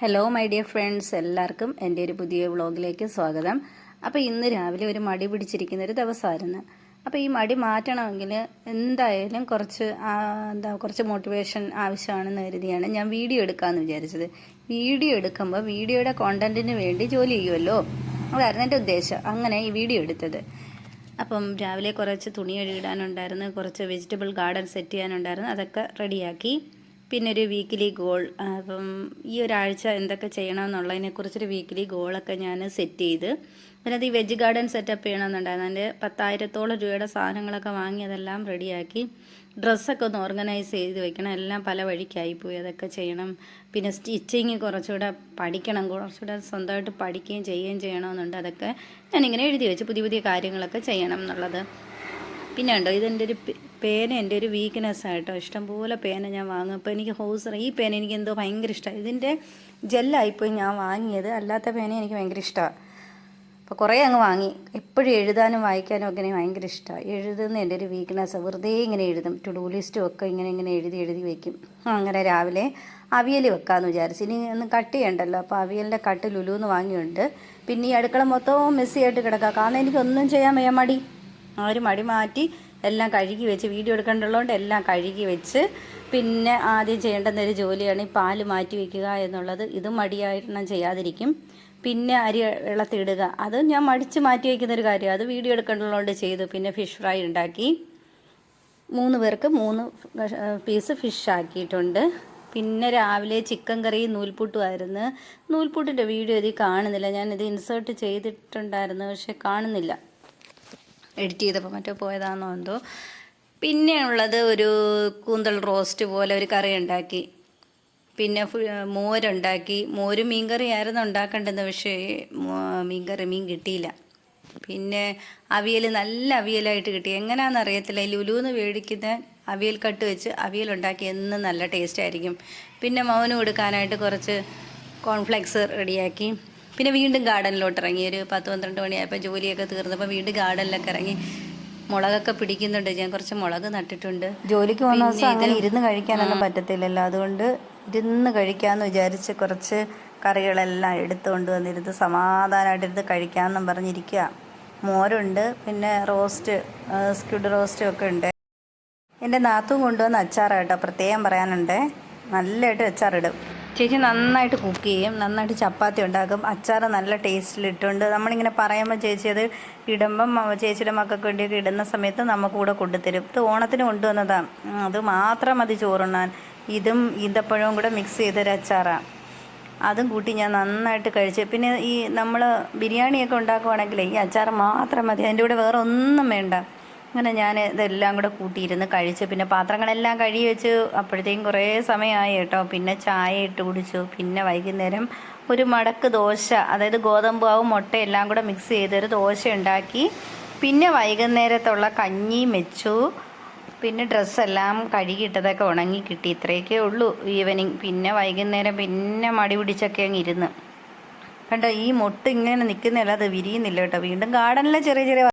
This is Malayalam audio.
ഹലോ മൈ ഡിയർ ഫ്രണ്ട്സ് എല്ലാവർക്കും എന്റെ ഒരു പുതിയ വ്ളോഗിലേക്ക് സ്വാഗതം. അപ്പോൾ ഇന്ന് രാവിലെ ഒരു മടി പിടിച്ചിരിക്കുന്ന ഒരു ദിവസമായിരുന്നു. അപ്പോൾ ഈ മടി മാറ്റണമെങ്കിൽ എന്തായാലും കുറച്ച് എന്താ കുറച്ച് മോട്ടിവേഷൻ ആവശ്യമാണെന്ന് കരുതിയാണ് ഞാൻ വീഡിയോ എടുക്കാമെന്ന് വിചാരിച്ചത്. വീഡിയോ എടുക്കുമ്പോൾ വീഡിയോയുടെ കോണ്ടന്റിന് വേണ്ടി ജോലി ചെയ്യുമല്ലോ? അതായിരുന്നു എന്റെ ഉദ്ദേശം. അങ്ങനെ ഈ വീഡിയോ എടുത്തത്. അപ്പം രാവിലെ കുറച്ച് തുണി കഴുകിടാനുണ്ടായിരുന്നു കുറച്ച് വെജിറ്റബിൾ ഗാർഡൻ സെറ്റ് ചെയ്യാനുണ്ടായിരുന്നു അതൊക്കെ റെഡിയാക്കി പിന്നെ ഒരു വീക്കിലി ഗോൾ അപ്പം ഈ ഒരാഴ്ച എന്തൊക്കെ ചെയ്യണം എന്നുള്ളതിനെക്കുറിച്ചൊരു വീക്കിലി ഗോളൊക്കെ ഞാൻ സെറ്റ് ചെയ്ത്. പിന്നെ അത് ഈ വെജ് ഗാർഡൻ സെറ്റപ്പ് ചെയ്യണമെന്നുണ്ടായിരുന്നു. അതിന്റെ പത്തായിരത്തോളം രൂപയുടെ സാധനങ്ങളൊക്കെ വാങ്ങി അതെല്ലാം റെഡിയാക്കി ഡ്രസ്സൊക്കെ ഒന്ന് ഓർഗനൈസ് ചെയ്ത് വെക്കണം. എല്ലാം പല വഴിക്കായി പോയി. അതൊക്കെ ചെയ്യണം. പിന്നെ സ്റ്റിച്ചിങ് കുറച്ചുകൂടെ പഠിക്കണം. കുറച്ചുകൂടെ സ്വന്തമായിട്ട് പഠിക്കുകയും ചെയ്യുകയും ചെയ്യണമെന്നുണ്ട്. അതൊക്കെ ഞാനിങ്ങനെ എഴുതി വെച്ച്. പുതിയ പുതിയ കാര്യങ്ങളൊക്കെ ചെയ്യണം എന്നുള്ളത്. പിന്നെ ഉണ്ടോ ഇതെന്റെ ഒരു പേന എന്റെ ഒരു വീക്ക്നെസ് ആയിട്ടോ. ഇഷ്ടംപോലെ പേന ഞാൻ വാങ്ങും. അപ്പോൾ എനിക്ക് ഹൗസർ ഈ പേന എനിക്ക് എന്തോ ഭയങ്കര ഇഷ്ടമാണ് ഇതിന്റെ ജെല്ലായിപ്പോയി ഞാൻ വാങ്ങിയത്. അല്ലാത്ത പേന എനിക്ക് ഭയങ്കര ഇഷ്ടമാണ് അപ്പോൾ കുറേ അങ്ങ് വാങ്ങി. എപ്പോഴും എഴുതാനും വായിക്കാനും ഒക്കെ എനിക്ക് ഭയങ്കര ഇഷ്ടമാണ് എഴുതുന്ന എന്റെ ഒരു വീക്ക്നെസ് വെറുതെ ഇങ്ങനെ എഴുതും. ടു ഡു ലിസ്റ്റും ഒക്കെ ഇങ്ങനെ ഇങ്ങനെ എഴുതി എഴുതി വയ്ക്കും അങ്ങനെ രാവിലെ അവിയൽ വെക്കാമെന്ന് വിചാരിച്ചു. ഇനി ഒന്ന് കട്ട് ചെയ്യണ്ടല്ലോ. അപ്പോൾ അവിയലിന്റെ കട്ട് ലുലുന്ന് വാങ്ങിയുണ്ട്. പിന്നെ ഈ അടുക്കള മൊത്തവും മെസ്സിയായിട്ട് കിടക്കുക കാരണം എനിക്കൊന്നും ചെയ്യാൻ വയ്യ. മടി. ഒരു മടി മാറ്റി എല്ലാം കഴുകി വെച്ച് വീഡിയോ എടുക്കേണ്ടതുകൊണ്ട് എല്ലാം കഴുകി വെച്ച് പിന്നെ ആദ്യം ചെയ്യേണ്ടുന്ന ഒരു ജോലിയാണ് ഈ പാൽ മാറ്റി വയ്ക്കുക എന്നുള്ളത്. ഇത് മടിയായിട്ടെണ്ണം ചെയ്യാതിരിക്കും. പിന്നെ അരി വെള്ളത്തിടുക അത് ഞാൻ മടിച്ച് മാറ്റി വയ്ക്കുന്ന ഒരു കാര്യം അത് വീഡിയോ എടുക്കേണ്ടതുകൊണ്ട് ചെയ്തു. പിന്നെ ഫിഷ് ഫ്രൈ ഉണ്ടാക്കി. മൂന്ന് പേർക്ക് മൂന്ന് പീസ് ഫിഷ് ആക്കിയിട്ടുണ്ട്. പിന്നെ രാവിലെ ചിക്കൻ കറി നൂൽപുട്ടുമായിരുന്നു നൂൽപുട്ടിന്റെ വീഡിയോ ഇതിൽ കാണുന്നില്ല. ഞാനിത് ഇൻസേർട്ട് ചെയ്തിട്ടുണ്ടായിരുന്നു പക്ഷെ കാണുന്നില്ല. എഡിറ്റ് ചെയ്തപ്പോൾ മറ്റോ പോയതാണെന്നോ എന്തോ. പിന്നെ ഉള്ളത് ഒരു കൂന്തൽ റോസ്റ്റ് പോലെ ഒരു കറി ഉണ്ടാക്കി. പിന്നെ മോരുണ്ടാക്കി. മോര് മീൻകറി ആയിരുന്നു ഉണ്ടാക്കേണ്ടത് പക്ഷേ മീൻകറി മീൻ കിട്ടിയില്ല. പിന്നെ അവിയൽ നല്ല അവിയലായിട്ട് കിട്ടി. എങ്ങനെയാണെന്ന് അറിയത്തില്ല ലുലുന്ന് മേടിക്കുന്ന അവിയൽ കട്ട് വെച്ച് അവിയൽ ഉണ്ടാക്കി എന്നും നല്ല ടേസ്റ്റ് ആയിരിക്കും പിന്നെ മൗനം കൊടുക്കാനായിട്ട് കുറച്ച് കോൺഫ്ലെക്സ് റെഡിയാക്കി. പിന്നെ വീണ്ടും ഗാർഡനിലോട്ട് ഇറങ്ങി. ഒരു പത്ത് പന്ത്രണ്ട് മണിയായപ്പോൾ ജോലിയൊക്കെ തീർന്നപ്പോൾ വീണ്ടും ഗാർഡനിലൊക്കെ ഇറങ്ങി. മുളകൊക്കെ പിടിക്കുന്നുണ്ട്. ഞാൻ കുറച്ച് മുളക് നട്ടിട്ടുണ്ട്. ജോലിക്ക് പോകുന്ന ദിവസം അങ്ങനെ ഇരുന്ന് കഴിക്കാനൊന്നും പറ്റത്തില്ലല്ലോ. അതുകൊണ്ട് ഇരുന്ന് കഴിക്കാമെന്ന് വിചാരിച്ച് കുറച്ച് കറികളെല്ലാം എടുത്തുകൊണ്ട് വന്നിരുന്ന് സമാധാനമായിട്ടിരുന്ന് കഴിക്കാമെന്നും പറഞ്ഞിരിക്കുക മോരുണ്ട്. പിന്നെ റോസ്റ്റ് സ്ക്യൂഡ് റോസ്റ്റും ഒക്കെ ഉണ്ട്. എന്റെ നാത്തും കൊണ്ടുവന്ന അച്ചാറാട്ടോ പ്രത്യേകം പറയാനുണ്ട്. നല്ലതായിട്ട് അച്ചാറിടും. ചേച്ചി നന്നായിട്ട് കുക്ക് ചെയ്യും നന്നായിട്ട് ചപ്പാത്തി ഉണ്ടാക്കും അച്ചാർ നല്ല ടേസ്റ്റിലിട്ടുണ്ട് നമ്മളിങ്ങനെ പറയുമ്പോൾ ചേച്ചി അത് ഇടുമ്പം ചേച്ചിയുടെ മക്കൾക്ക് വേണ്ടിയൊക്കെ ഇടുന്ന സമയത്ത് നമുക്ക് കൂടെ കൊണ്ടുതരും. ഇത് ഓണത്തിന് കൊണ്ടുവന്നതാണ് അത് മാത്രം മതി ചോറുണ്ണാൻ. ഇതും ഈന്തപ്പഴവും കൂടെ മിക്സ് ചെയ്തൊരു അച്ചാറാണ് അതും കൂട്ടി ഞാൻ നന്നായിട്ട് കഴിച്ചു. പിന്നെ ഈ നമ്മൾ ബിരിയാണിയൊക്കെ ഉണ്ടാക്കുവാണെങ്കിൽ ഈ അച്ചാർ മാത്രം മതി. അതിന്റെ കൂടെ വേറെ ഒന്നും വേണ്ട. അങ്ങനെ ഞാൻ ഇതെല്ലാം കൂടെ കൂട്ടിയിരുന്ന് കഴിച്ചു. പിന്നെ പാത്രങ്ങളെല്ലാം കഴുകി വെച്ച്. അപ്പോഴത്തേക്കും കുറേ സമയമായി കേട്ടോ. പിന്നെ ചായ ഇട്ട് കുടിച്ചു. പിന്നെ വൈകുന്നേരം ഒരു മടക്ക് ദോശ അതായത് ഗോതമ്പാവും മുട്ടയും എല്ലാം കൂടെ മിക്സ് ചെയ്തൊരു ദോശ ഉണ്ടാക്കി. പിന്നെ വൈകുന്നേരത്തുള്ള കഞ്ഞി വെച്ചു. പിന്നെ ഡ്രസ്സെല്ലാം കഴുകിയിട്ടതൊക്കെ ഉണങ്ങി കിട്ടി. ഇത്രയൊക്കെ ഉള്ളൂ ഈവനിങ് പിന്നെ വൈകുന്നേരം പിന്നെ മടി പിടിച്ചൊക്കെ അങ്ങ് ഇരുന്ന്. കണ്ടോ ഈ മുട്ട് ഇങ്ങനെ നിൽക്കുന്നില്ല. അത് വിരിയുന്നില്ല കേട്ടോ. വീണ്ടും ഗാർഡനിലെ ചെറിയ ചെറിയ